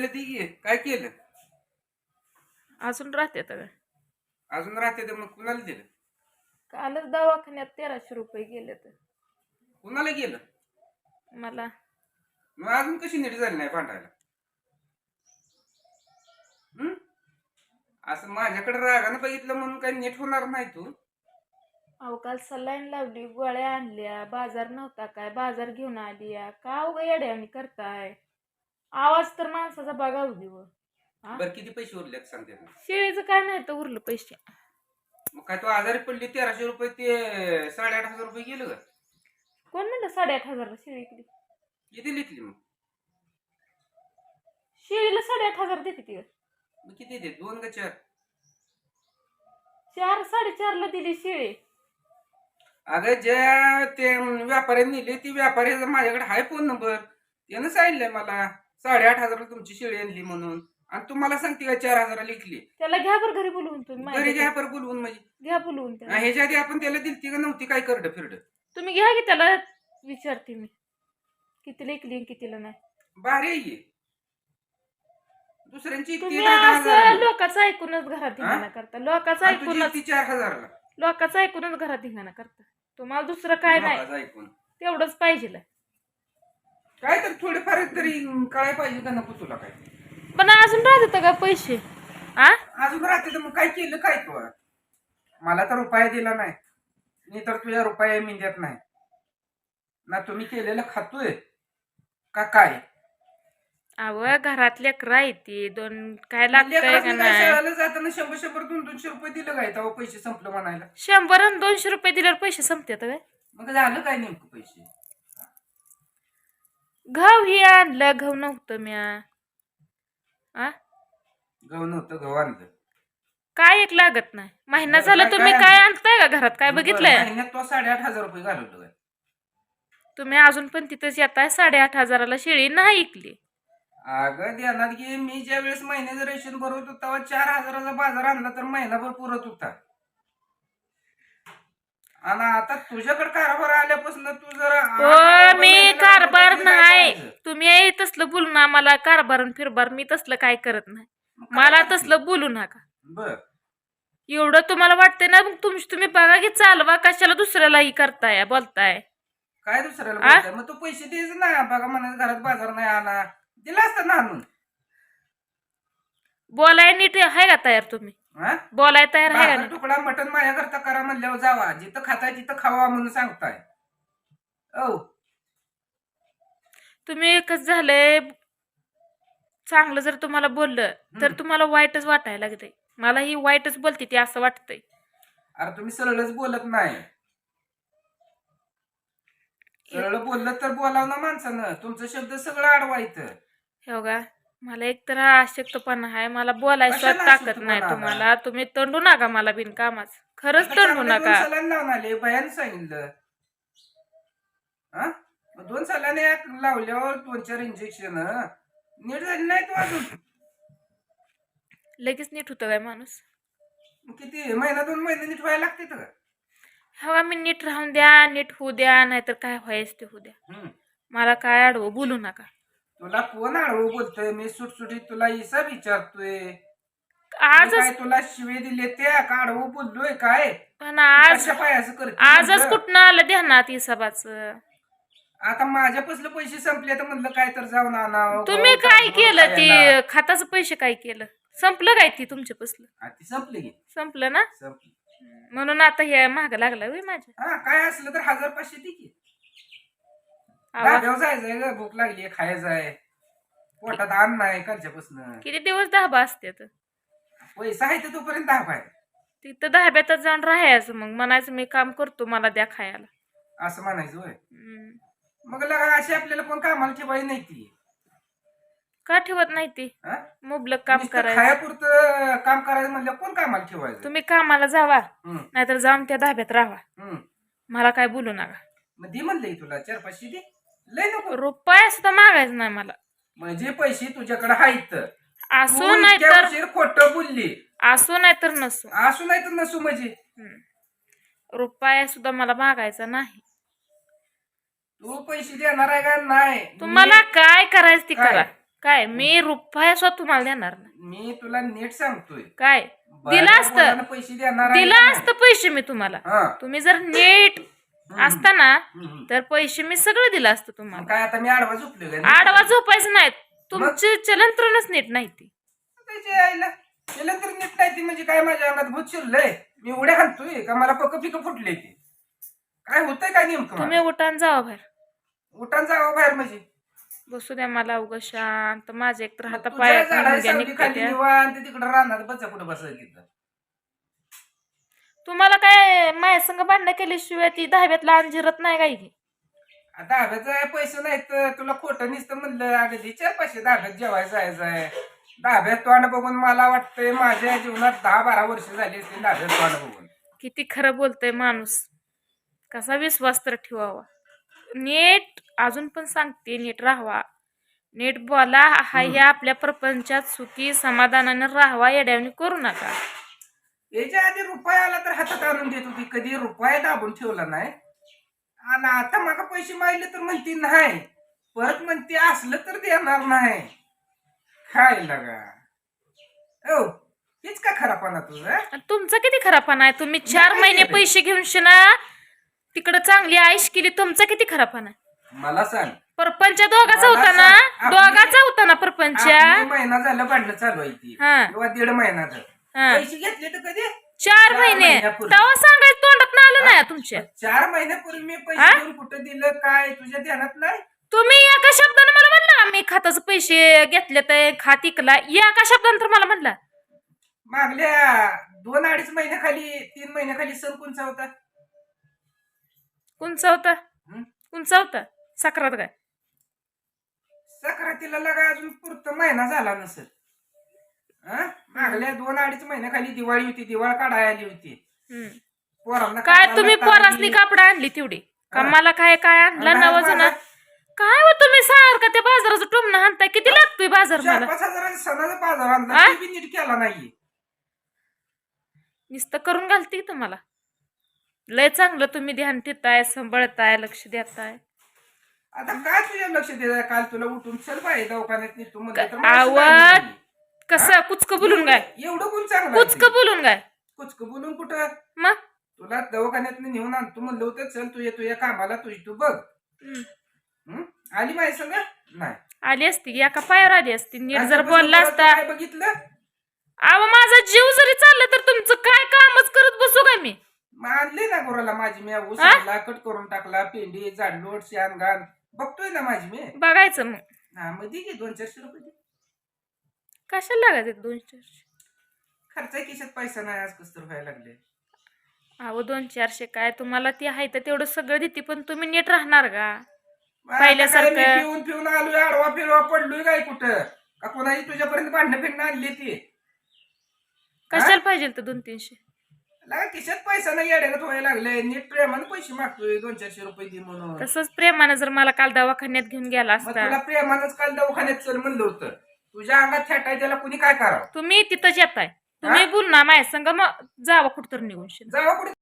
ती घे. काय केलं? अजून राहते तर अजून राहते तर मग कुणाला दिलं? कालच दवाखान्यात तेराशे रुपये गेले तर. कुणाला गेलं? मला. मग अजून कशी नीट झाली नाही भांडायला? हं? असं माझ्याकडे रागानं बघितलं म्हणून काही नीट होणार नाही तू. अहो काल सलाईन लावली गोळ्या आणल्या बाजार नव्हता काय? बाजार घेऊन आली या. का उगा येड्याने करताय? आवाज तर माणसाचा बघावं दे व. हा? बरं किती पैसे सांगते ना शेळीचं काय नाही तर उरलं पैसे. मग काय तू आजारी पडली तेराशे रुपये ते साडेआठ हजार रुपये गेलं का? कोण म्हणलं साडेआठ हजारला शेळी इकली किती लिखली मग? शेळीला साडेआठ हजार देते ती. मग किती दे दोन का चार? चार साडेचारला दिली शेळी. अगं ज्या ते व्यापाऱ्यांनी नेले ती व्यापाऱ्याचा माझ्याकडे हाय फोन नंबर. त्यानं सांगितलंय मला. साडेआठ हजारला तुमची शेळी आणली म्हणून. आणि तुम्हाला सांगते का चार हजाराला लिखली त्याला घ्या बरं घरी बोलवून तुम्ही घरी माझ्या घ्या. पर बोलवून म्हणजे. घ्या बोलवून त्याला. ह्याच्या आधी आपण त्याला दिलती का नव्हती काय करड फिरड? तुम्ही घ्या की त्याला विचारते मी. कितीला इकली आणि कितीला नाही. भारी आहे ही. दुसऱ्यांची तुम्ही असं हजाराला. लोकांचं ऐकूनच घरात धिंगाणा करता. लोकांचं आणि तुझी ऐकूनच चार हजारला. लोकांचं ऐकूनच घरात धिंगाणा करता. तुम्हाला दुसरं काय नाही. लोकांचं ऐकून. तेवढंच पाहिजे काय तर थोडेफार तरी कळाय पाहिजे का नको तुला काय पण अजून राहत होतं का पैसे? आ? अजून राहते तर मग काय केलं काय तू? मला तर रुपया दिला नाही. मी तर तुझ्या रुपया मी देत नाही. ना तुम्ही केलेलं खातोय का काय? अव घरात लेकरं आहे ती. दोन काय लागतंय का लेकरासनी काय नाही? शाळेला जाताना शंभर शंभर दोन दोनशे रुपये दिलं काय? तेव्हा पैसे संपलं म्हणायला. शंभर आणि दोनशे रुपये दिल्यावर पैसे संपतात काय मग झालं काय नेमकं पैसे? गहू ही आणलं गहू नव्हतं म्या. आ? गहू नव्हतं गहू आणलं. काय एक लागत नाही. महिना बरं, झाला काय- तुम्ही काय काय आणलं? आणताय का घरात? काय बघितलंय? महिन्यात तो साडेआठ हजार रुपये घालवलं काय तुम्ही अजून पण तिथंच येताय साडेआठ हजाराला शेळी नाही इकली. अगं ध्यानात घे मी ज्या वेळेस महिन्याचं रेशन भरवत होतो तेव्हा चार हजाराचा बाजार आणला तर महिनाभर पुरत होता. आणि आता तुझ्याकडे कारभार आल्यापासून तू जरा हो मी कारभार किती काय नाही करायचं? तुम्ही तसलं बोलू ना मला कारभार फिरभार मी तसलं काय करत नाही. मला? तसलं बोलू नका. बर. एवढं तुम्हाला वाटतंय ना मग तुम्ही तुम्ही बघा की चालवा कशाला दुसऱ्यालाही करताय बोलताय. काय दुसऱ्याला आ? बोलताय? मग तू पैसे द्यायचे ना बघा म्हणा घरात बाजार नाही आला. दिला असता ना आणून. बोलाय नीट आहे का तयार तुम्ही? हा? बोलाय तयार आहे का भाकर? तुकडा मटण माझ्याकरता करा म्हणल्यावर जावा. जिथं खाताय तिथं खावा म्हणून सांगताय. औ. तुम्ही कसं झालंय? चांगलं जर तुम्हाला बोललं तर. तुम्हाला वाईटच वाटायला लागतंय. मला ही वाईटच बोलते ती असं वाटतंय. अरे तुम्ही सरळच बोलत नाही. सरळ बोललं तर बोलाव ना माणसानं. तुमचं शब्द सगळं अडवायचं हे बघा मला एक तर हा अशक्तपणा आहे. मला बोलायचं कशाला ताकद अशक्तपणा नाही आला? तुम्हाला. तुम्ही तंडू नका मला बिनकामाच. खरंच तंडू नका. बयान सांगितलं. हा? मग दोन सलाने लावल्यावर दोन चार इंजेक्शन नीट झाली नाही तू अजून लगेच नीट होतं काय माणूस. मग किती महिना दोन महिने नीट व्हायला लागते का हवा मी नीट राहून द्या नीट होऊ द्या नाहीतर काय व्हायच ते होऊ द्या. हम्म. मला काय अडवं बोलू नका. तुला कोण आळवू बोलतोय? मी सुटसुटीत तुला इसा विचारतोय. मी आजच तुला शिवे दिले त्या काढवू बोललोय काय? पण आज कशा करते आजच म्हणलं? कुठनं आलं ध्यानात हिसाबाचं? आता माझ्यापासलं पैसे संपले तर म्हणलं काय तर जाऊन आणावं तुम्ही काय केलं ते. खाताचं पैसे काय केलं? संपलं काय ती तुमच्यापासलं हा, ती संपली की. संपलं ना? संपली. म्हणून आता हे महाग लागला होय माझ्या. हा काय असलं तर हजार पाचशे दे की. आवा. धाब्यावर जायचंय ग भूक लागली खायचं आहे पोटात अन्न नाही कालच्यापासून किती दिवस धाबा असतात पैसा आहे तर तोपर्यंत धाबा आहे. तिथं धाब्यातच जाऊन राहायचं मग. म्हणायचं मी काम करतो मला द्या खायला. असं म्हणायचं होय. हम्म. मग लगा अशी आपल्याला कोण कामाला ठेवायची नाही ती. का ठेवत नाही ती? हा? मुबलक काम नुसतं करायचं. खायापुरतं काम करायचं म्हणलं कोण कामाला ठेवायचं? तुम्ही कामाला जावा हम्म, नाहीतर जाऊन त्या धाब्यात राहा हम्म. मला काय बोलू नका. मग दे म्हणलंय तुला चार पाचशे दे. लय नको. रुपया सुद्धा मागायचं नाही मला. म्हणजे पैसे तुझ्याकडे आहेत असो नाही तर खोट बोलली. असो नाही तर नसो. असू नाही तर नसू म्हणजे. हम्म. रुपया सुद्धा मला मागायचा नाही. तू पैसे देणार आहे का? नाही. तुम्हाला काय करायचं ती काय? करा. काय मी रुपया सुद्धा तुम्हाला देणार नाही. मी तुला नीट सांगतोय. काय? दिलं बाहेरच्या असतं. पैसे देणार आहे दिलं का असतं पैसे मी तुम्हाला. नाही? हा. तुम्ही जर नीट असता ना हम्म. तर पैसे मी सगळं दिलं असतं मग तुम्हाला काय आता मी आडवा झोपलोय का? आडवा झोपायचं नाही. तुमचे चलंत्रणच नीट नाही ती. त्याच्या आईला. केलं तर नीट नाही ती म्हणजे काय माझ्या अंगात भूत शिरलंय? मी उड्या घालतोय का? मला पक पिक फुटले ते. काय होतंय काय नेमकं तुम्ही मला? उठान जावा बाहेर. उठान जावं बाहेर म्हणजे. बसू द्या मला उग शांत. माझे एक तर हाता तुझ्या पाया झाडाला सावली खाली निवांत तिकडे राहणार कुठं बसायला तिथं. तुम्हाला काय माझ्या संग भांडणं केल्याशिवाय ती दहाव्यातला अंजिरत नाही काय की पैसे नाहीत तर तुला खोटं नुसतं म्हणलं. अगं दे चार पैसे दहाव्यात जेवायला जायचं आहे दहाव्यात तोंड बघून मला वाटतंय माझ्या जीवनात दहा बारा वर्ष झाली असतील दहाव्यात तोंड बघून. किती खरं बोलतोय माणूस. कसा विश्वास तर ठेवावा. नीट अजून पण सांगते नीट राहावा. नीट बोला हा ह्या आपल्या प्रपंचात सुखी समाधानाने राहावा येड्यावणी करू नका. याच्या आधी रुपया आला तर हातात आणून देत होती कधी रुपया दाबून ठेवला नाही. आणि आता मला पैसे मागले तर म्हणते नाही परत म्हणते असलं तर देणार नाही. काय लगा? हो हेच का खरापणा तुझा? तुमचा किती खरापणा आहे? तुम्ही चार महिने? पैसे घेऊन शिना तिकडं चांगली आईश केली तुमचा किती खरापणा आहे मला सांग. परपंच दोघाचा मला होता ना? सांग, आपली- दोघाचा होता ना परपंच? आपली महिना झालं भांडणं चालू आहे ती. हा. किंवा दीड महिना झालं. हा. पैसे घेतले तर कधी? चार चार महिने. महिन्यापूर्वी. तेव्हा सांगायचं तोंडात आलं नाही तुमच्या. चार महिन्यापूर्वी मी हा? पैसे देऊन कुठं दिलं काय तुझ्या ध्यानात नाही? तुम्ही एका शब्दानं मला म्हणला का? मी खाताचे पैसे घेतले तर खात इकला. एका शब्दानं तर मला म्हणला. मागल्या दोन अडीच महिन्याखाली तीन महिन्याखाली सण कोणचा होता? कोणचा होता साखरात काय? सक्रातीला लगा अजून पुरत महिना झाला नसेल. हं? मागल्या दोन अडीच महिन्याखाली दिवाळी होती दिवाळ काढायला आली होती. पोरांना काय कपडा तुम्ही लत्ता पोरासनी दिली. कापड आणली तेवढी? का हा. मला काय काय आणलं आणि नवज ना बाजार- काय हो तुम्ही सारखं त्या बाजाराचं टोमणं आणताय किती लागतोय बाजार चार मला? पाच हजाराचा सणाचा बाजार आणला हा? ते बी नीट केला नाहीये. नुसतं करून घालते की तुम्हाला. लय चांगलं तुम्ही ध्यान ठेवताय सांभाळताय लक्ष देताय. आता काय तुझ्या लक्ष द्यायचं काल तुला उठून चल बाई दवाखान्यात नेतो म्हणलं तर. कसं? कुचक बोलून काय? एवढं कोण चांगलं कुचक बोलून काय? कुचक बोलून कुठं? मग? तुला दवाखान्यात नेऊन आणतो म्हणलं होतं चल तू ये तुझ्या कामाला तुझी तू बघ. हं. हं? आली माहिती संग? नाही. आली असती एका पायावर आली असती नीट जर बोलला असता. बघितलं? अहो माझा जीव जरी चालला तर तुमचं काय कामच करत बसू काय मी मग गुराला माझी मी? आणला कट करून टाकला पेंडी जाडलोट शान घाण बघतोय ना माझी मी? बघायचं मग. हा मग दे की दोन चारशे रुपये दे. कशाला लागायचे दोन चारशे? खर्च खिशात पैसा नाही आज कसं व्हायला लागले. अहो दोन चारशे काय? तुम्हाला ती आहे तर तेवढं सगळं देते पण तुम्ही नीट राहणार का? काय पहिल्यासारखं- पिऊन पिऊन आलोय आडवा फिरवा पडलोय काय कुठं? का कोणाची तुझ्यापर्यंत भांडणं फिरणं आणली ती? कशाला पाहिजे तर दोन तीनशे? लागा खिशात पैसा नाही येड्यागत व्हायला लागले नीट प्रेमाने पैसे मागतोय दोन चारशे रुपये दे म्हणून. तसंच प्रेमानं जर मला काल दवाखान्यात घेऊन गेला असता. तुला प्रेमानच काल दवाखान्यात चल म्हणलं होतं. तुझ्या अंगात थेटाय त्याला कुणी काय करावं? तुम्ही तिथंच येताय तुम्ही बोल ना माझ्या संग मग जावा कुठं तर निघून. शिना. जावा कुठे